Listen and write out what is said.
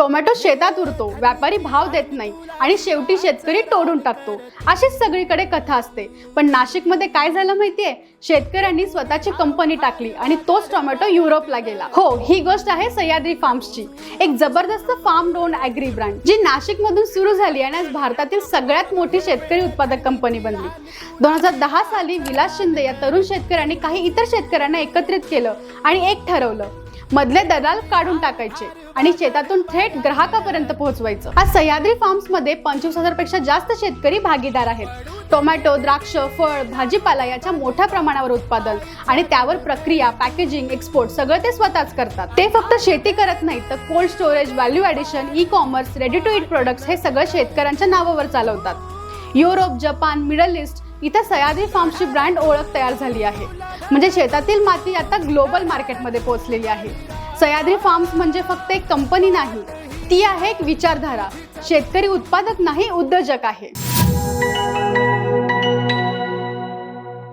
Tomato शेतात उरतो व्यापारी भाव देत नाही आणि शेवटी शेतकरी तोडून टाकतो. अशीच सगळीकडे कथा असते. पण नाशिकमध्ये काय झालं माहितीये? शेतकऱ्यांनी स्वतःची कंपनी टाकली आणि तोच टोमॅटो युरोपला गेला. हो ही गोष्ट आहे सह्याद्री फार्म्सची. एक जबरदस्त फार्म डोन ॲग्री ब्रँड जी नाशिकमधून सुरू झाली आणि आज भारतातील सगळ्यात मोठी शेतकरी उत्पादक कंपनी बनली. दोन हजार दहा साली विलास शिंदे या तरुण शेतकऱ्यांनी काही इतर शेतकऱ्यांना एकत्रित केलं आणि एक ठरवलं. मधले दलाल काढून टाकायचे आणि शेतातून थेट ग्राहकापर्यंत पोहोचवायचं. आज सह्याद्री फार्म्समध्ये पंचवीस हजारपेक्षा जास्त शेतकरी भागीदार आहेत. टोमॅटो द्राक्ष फळ भाजीपाला याच्या मोठ्या प्रमाणावर उत्पादन आणि त्यावर प्रक्रिया पॅकेजिंग एक्सपोर्ट सगळं ते स्वतःच करतात. ते फक्त शेती करत नाहीत तर cold storage value addition e commerce ready to eat products हे सगळं शेतकऱ्यांच्या नावावर चालवतात. युरोप जपान मिडल ईस्ट इथं सह्याद्री फार्म्सची ब्रँड ओळख तयार झाली आहे. म्हणजे शेतातील माती आता ग्लोबल मार्केटमध्ये पोहोचलेली आहे. सह्याद्री फार्म्स म्हणजे फक्त एक कंपनी नाही ती आहे एक विचारधारा. शेतकरी उत्पादक नाही उद्योजक आहे.